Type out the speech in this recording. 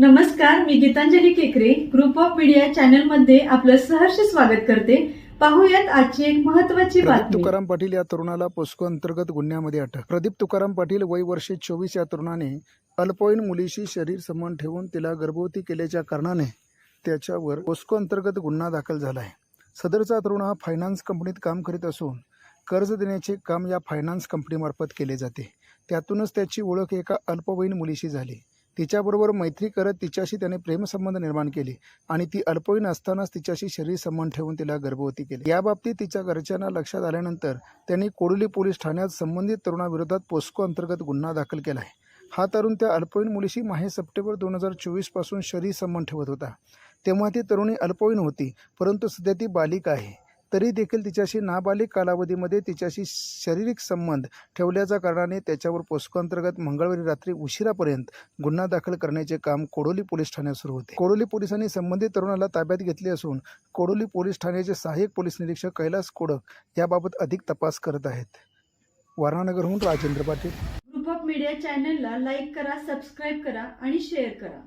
नमस्कार मी गीतांजली केकरे. Group of media चॅनलमध्ये आपलं सहर्ष स्वागत करते. पाहूयात आजची एक महत्वाची बातमी. तुकाराम पाटील या तरुणाला पोस्को अंतर्गत गुन्ह्यामध्ये अटक. प्रदीप तुकाराम पाटील वय वर्षे चोवीस या तरुणाने अल्पवयीन मुलीशी शरीर संबंध ठेवून तिला गर्भवती केल्याच्या कारणाने त्याच्यावर पोस्को अंतर्गत गुन्हा दाखल झाला आहे. सदरचा तरुण हा फायनान्स कंपनीत काम करीत असून कर्ज देण्याचे काम या फायनान्स कंपनीमार्फत केले जाते. त्यातूनच त्याची ओळख एका अल्पवयीन मुलीशी झाली. तिच्याबरोबर मैत्री करत तिच्याशी त्याने प्रेमसंबंध निर्माण केले आणि ती अल्पवयीन असतानाच तिच्याशी शरीर संबंध ठेवून तिला गर्भवती केली. याबाबतीत तिच्या घरच्यांना लक्षात आल्यानंतर त्यांनी कोडोली पोलीस ठाण्यात संबंधित तरुणाविरोधात पोस्को अंतर्गत गुन्हा दाखल केला आहे. हा तरुण त्या अल्पवयीन मुलीशी माहे सप्टेंबर दोन हजार चोवीसपासून शरीर संबंध ठेवत होता. तेव्हा ती तरुणी अल्पवयीन होती परंतु सध्या ती बालिका आहे. तरी देखील तिच्याशी नाबालिक कालावधीमध्ये तिच्याशी शारीरिक संबंध ठेवल्याच्या कारणाने त्याच्यावर पोस्कोअंतर्गत मंगळवारी रात्री उशिरापर्यंत गुन्हा दाखल करण्याचे काम कोडोली पोलीस ठाण्यात सुरू होते. कोडोली पोलिसांनी संबंधित तरुणाला ताब्यात घेतले असून कोडोली पोलीस ठाण्याचे सहाय्यक पोलीस निरीक्षक कैलास कोडक याबाबत अधिक तपास करत आहेत. वारणानगरहून Rajendra Patil. Group of media चॅनलला लाईक करा सबस्क्राईब करा आणि शेअर करा.